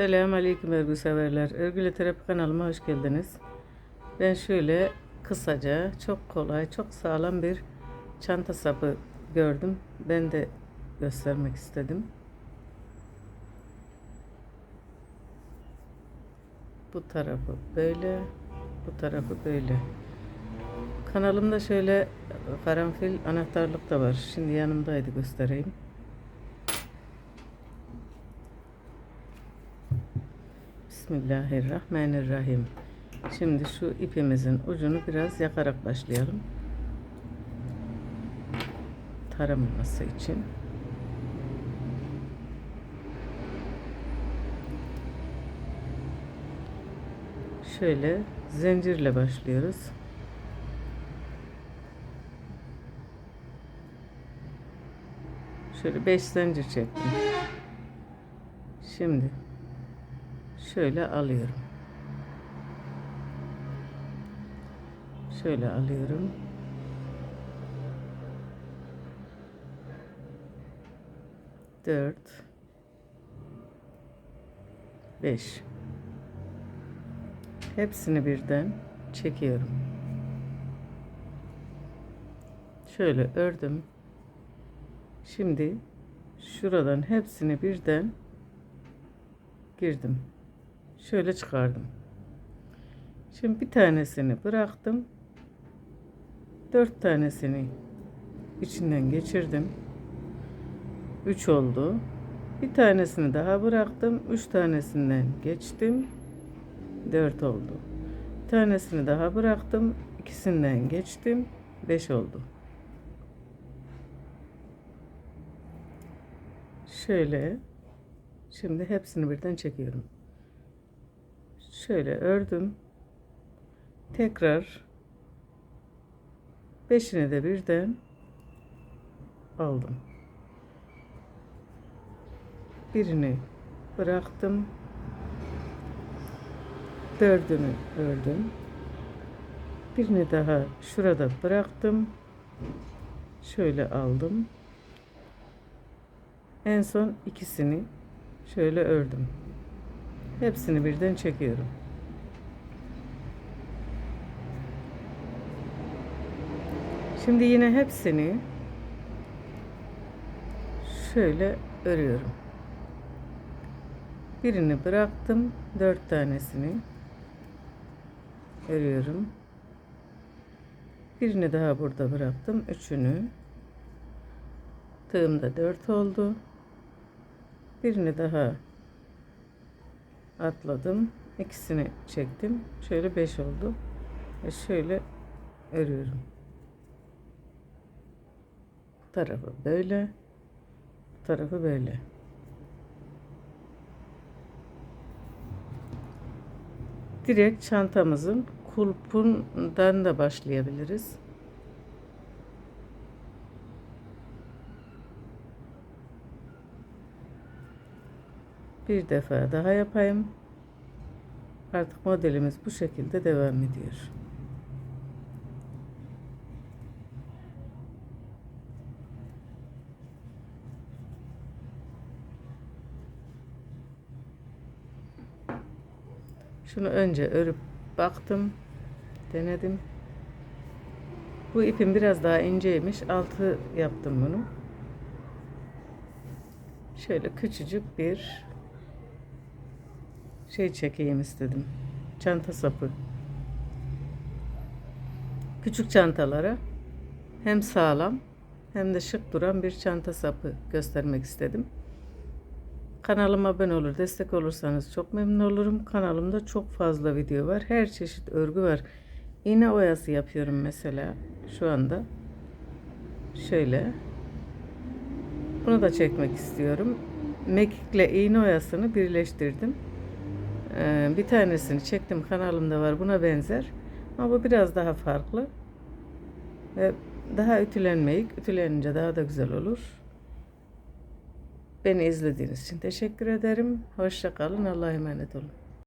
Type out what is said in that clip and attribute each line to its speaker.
Speaker 1: Selamun Aleyküm örgü severler. Örgüle terapi kanalıma hoş geldiniz. Ben şöyle kısaca, çok kolay, çok sağlam bir çanta sapı gördüm. Ben de göstermek istedim. Bu tarafı böyle, bu tarafı böyle. Kanalımda şöyle karanfil anahtarlık da var. Şimdi yanımdaydı göstereyim. Bismillahirrahmanirrahim. Şimdi şu ipimizin ucunu biraz yakarak başlayalım. Taramaması için. Şöyle zincirle başlıyoruz. Şöyle 5 zincir çektim. Şimdi şöyle alıyorum. Şöyle alıyorum. Dört. Beş. Hepsini birden çekiyorum. Şöyle ördüm. Şimdi şuradan hepsini birden girdim. Şöyle çıkardım. Şimdi bir tanesini bıraktım. Dört tanesini içinden geçirdim. Üç oldu. Bir tanesini daha bıraktım. Üç tanesinden geçtim. Dört oldu. Bir tanesini daha bıraktım. ikisinden geçtim. Beş oldu. Şöyle. Şimdi hepsini birden çekiyorum. Şöyle ördüm. Tekrar beşini de birden aldım. Birini bıraktım. Dördünü ördüm. Birini daha şurada bıraktım. Şöyle aldım. En son ikisini şöyle ördüm. Hepsini birden çekiyorum. Şimdi yine hepsini şöyle örüyorum. Birini bıraktım. Dört tanesini örüyorum. Birini daha burada bıraktım. Üçünü. Tığımda dört oldu. Birini daha atladım. İkisini çektim. Şöyle beş oldu. Ve şöyle örüyorum. Bu tarafı böyle. Bu tarafı böyle. Direkt çantamızın kulpundan da başlayabiliriz. Bir defa daha yapayım. Artık modelimiz bu şekilde devam ediyor. Şunu önce örüp baktım. Denedim. Bu ipim biraz daha inceymiş. Altı yaptım bunu. Şöyle küçücük bir şey çekeyim istedim. Çanta sapı. Küçük çantalara hem sağlam hem de şık duran bir çanta sapı göstermek istedim. Kanalıma abone olur, destek olursanız çok memnun olurum. Kanalımda çok fazla video var. Her çeşit örgü var. İğne oyası yapıyorum mesela şu anda. Şöyle. Bunu da çekmek istiyorum. Mekikle iğne oyasını birleştirdim. Ee, bir tanesini çektim kanalımda var buna benzer. Ama bu biraz daha farklı. Ve daha ütülenmeyik. Ütülenince daha da güzel olur. Beni izlediğiniz için teşekkür ederim. Hoşça kalın. Allah'a emanet olun.